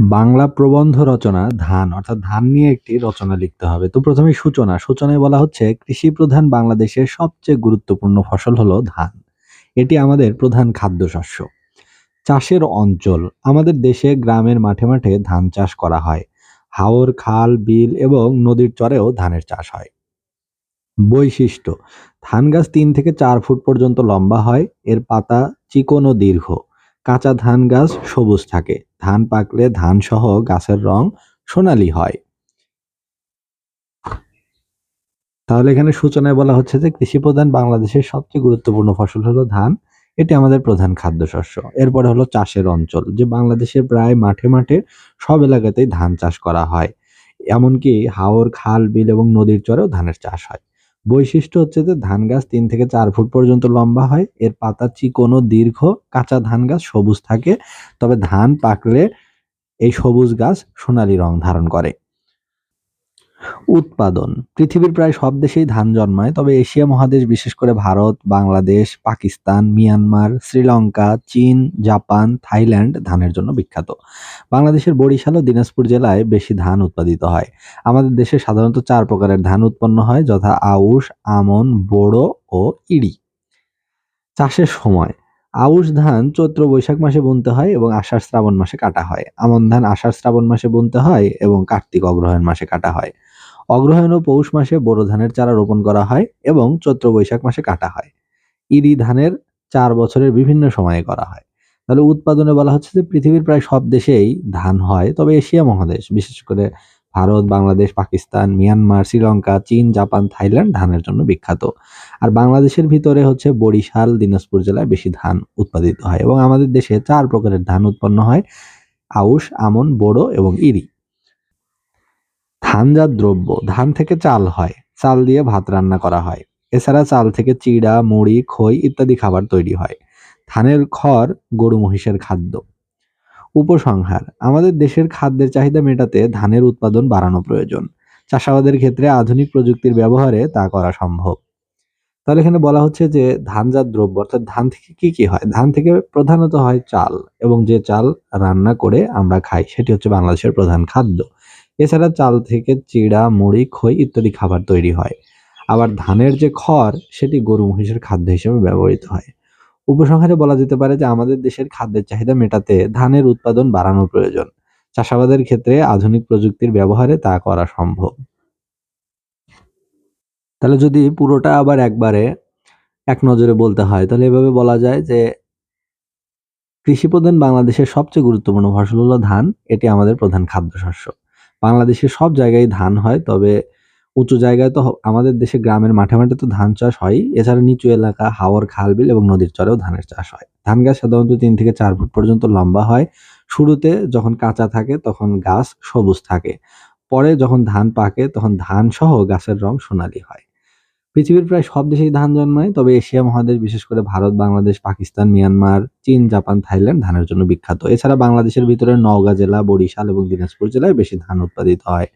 বাংলা প্রবন্ধ রচনা ধান, অর্থাৎ ধান নিয়ে একটি রচনা লিখতে হবে। তো প্রথমে সূচনা। সূচনায় বলা হচ্ছে, কৃষি প্রধান বাংলাদেশের সবচেয়ে গুরুত্বপূর্ণ ফসল হলো ধান। এটি আমাদের প্রধান খাদ্যশস্য। চাষের অঞ্চল। আমাদের দেশে গ্রামের মাঠে মাঠে ধান চাষ করা হয়। হাওর, খাল, বিল এবং নদীর চরেও ধানের চাষ হয়। বৈশিষ্ট্য, ধান গাছ তিন থেকে চার ফুট পর্যন্ত লম্বা হয়, এর পাতা চিকন ও দীর্ঘ। কাঁচা ধান গাছ সবুজ থাকে। ধান পাকলে ধান সহ গাছের রং সোনালী হয়। তাহলে এখানে সূচনায় বলা হচ্ছে যে কৃষি প্রধান বাংলাদেশের সবচেয়ে গুরুত্বপূর্ণ ফসল হলো ধান। এটি আমাদের প্রধান খাদ্যশস্য। এরপরে হলো চাষের অঞ্চল, যে বাংলাদেশের প্রায় মাঠে মাঠে সব এলাকাতেই ধান চাষ করা হয়। এমনকি হাওর, খাল, বিল এবং নদীর চরেও ধানের চাষ হয়। বৈশিষ্ট্য হচ্ছে যে ধান গাছ তিন থেকে চার ফুট পর্যন্ত লম্বা হয়। এর পাতা চিকোনো দীর্ঘ কাঁচা ধান গাছ সবুজ থাকে। তবে ধান পাকলে এই সবুজ গাছ সোনালি রং ধারণ করে। উৎপাদন। পৃথিবীর প্রায় সব দেশেই ধান জন্মায়, তবে এশিয়া মহাদেশ, বিশেষ করে ভারত, বাংলাদেশ, পাকিস্তান, মিয়ানমার, শ্রীলঙ্কা, চীন, জাপান, থাইল্যান্ড ধানের জন্য বিখ্যাত। বাংলাদেশের বরিশাল ও দিনাজপুর জেলায় বেশি ধান উৎপাদিত হয়। আমাদের দেশে সাধারণত চার প্রকারের ধান উৎপন্ন হয়, যথা আউশ, আমন, বোড়ো ও ইড়ি চাষের সময় আউশ ধান চৈত্র বৈশাখ মাসে বুনতে হয় এবং আষাঢ় শ্রাবণ মাসে কাটা হয়। আমন ধান আষাঢ় শ্রাবণ মাসে বুনতে হয় এবং কার্তিক অগ্রহায়ণ মাসে কাটা হয়। অগ্রহায়ণ ও পৌষ মাসে বোরো ধানের চারা রোপণ করা হয় এবং চৈত্র বৈশাখ মাসে কাটা হয়। ইরি ধানের চার বছরের বিভিন্ন সময়ে করা হয়। তাহলে উৎপাদনে বলা হচ্ছে যে পৃথিবীর প্রায় সব দেশেই ধান হয়, তবে এশিয়া মহাদেশ, বিশেষ করে ভারত, বাংলাদেশ, পাকিস্তান, মিয়ানমার, শ্রীলঙ্কা, চীন, জাপান, থাইল্যান্ড ধানের জন্য বিখ্যাত। আর বাংলাদেশের ভিতরে হচ্ছে বরিশাল, দিনাজপুর জেলায় বেশি ধান উৎপাদিত হয় এবং আমাদের দেশে চার প্রকারের ধান উৎপন্ন হয়, আউশ, আমন বোড়ো এবং ইরি। ধানজাত দ্রব্য, ধান থেকে চাল হয়, চাল দিয়ে ভাত রান্না করা হয়। এছাড়া চাল থেকে চিড়া, মুড়ি, খই ইত্যাদি খাবার তৈরি হয়। ধানের খড় গরু মহিষের খাদ্য। উপসংহার। আমাদের দেশের খাদ্যের চাহিদা মেটাতে ধানের উৎপাদন বাড়ানো প্রয়োজন। চাষাবাদের ক্ষেত্রে আধুনিক প্রযুক্তির ব্যবহারে তা করা সম্ভব। তাহলে এখানে বলা হচ্ছে যে, ধানজাত দ্রব্য, অর্থাৎ ধান থেকে কি কি হয়? ধান থেকে প্রধানত হয় চাল এবং যে চাল রান্না করে আমরা খাই, সেটি হচ্ছে বাংলাদেশের প্রধান খাদ্য। এছাড়া চাল থেকে চিড়া, মুড়ি, খই ইত্যাদি খাবার তৈরি হয়। আবার ধানের যে খড়, সেটি গরু মহিষের খাদ্য হিসেবে ব্যবহৃত হয়। উপসংহারে বলা যেতে পারে যে আমাদের দেশের খাদ্যের চাহিদা মেটাতে ধানের উৎপাদন বাড়ানোর প্রয়োজন। চাষাবাদের ক্ষেত্রে আধুনিক প্রযুক্তির ব্যবহারে তা করা সম্ভব। তাহলে যদি পুরোটা আবার একবারে এক নজরে বলতে হয়, তাহলে এভাবে বলা যায় যে কৃষি প্রধান বাংলাদেশের সবচেয়ে গুরুত্বপূর্ণ ফসল হলো ধান। এটি আমাদের প্রধান খাদ্যশস্য। বাংলাদেশের সব জায়গায় ধান হয়, তবে উঁচু জায়গায় তো আমাদের দেশে গ্রামের মাঠে মাঠে তো ধান চাষ হয়। এছাড়া নিচু এলাকা, হাওর খাল বিল এবং নদীর চরেও ধানের চাষ হয়। ধান গাছ সাধারণত তিন থেকে চার ফুট পর্যন্ত লম্বা হয়। শুরুতে যখন কাঁচা থাকে তখন গাছ সবুজ থাকে। পরে যখন ধান পাকে তখন ধান সহ গাছের রং সোনালী হয়। পৃথিবীর প্রায় সব দেশেই ধান জন্মায়, তবে এশিয়া মহাদেশ, বিশেষ করে ভারত, বাংলাদেশ, পাকিস্তান, মিয়ানমার, চীন, জাপান, থাইল্যান্ড ধানের জন্য বিখ্যাত। এছাড়া বাংলাদেশের ভিতরে নওগাঁ জেলা, বরিশাল এবং দিনাজপুর জেলায় বেশি ধান উৎপাদিত হয়।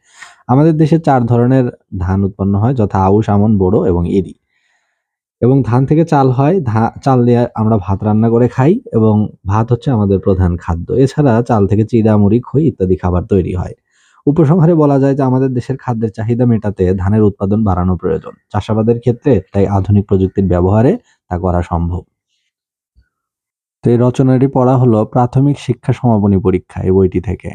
আমাদের দেশে চার ধরনের ধান উৎপন্ন হয়, যথা আউশ, আমন বোড়ো এবং ইরি এবং ধান থেকে চাল হয় চাল দিয়ে আমরা ভাত রান্না করে খাই এবং ভাত হচ্ছে আমাদের প্রধান খাদ্য। এছাড়া চাল থেকে চিড়া, মুড়ি, খই ইত্যাদি খাবার তৈরি হয়। উপসংহারে বলা যায় যে আমাদের দেশের খাদ্যের চাহিদা মেটাতে ধানের উৎপাদন বাড়ানো প্রয়োজন। চাষাবাদের ক্ষেত্রে তাই আধুনিক প্রযুক্তির ব্যবহারে তা করা সম্ভব। তো এই রচনাটি পড়া হলো প্রাথমিক শিক্ষা সমাপনী পরীক্ষা এই বইটি থেকে।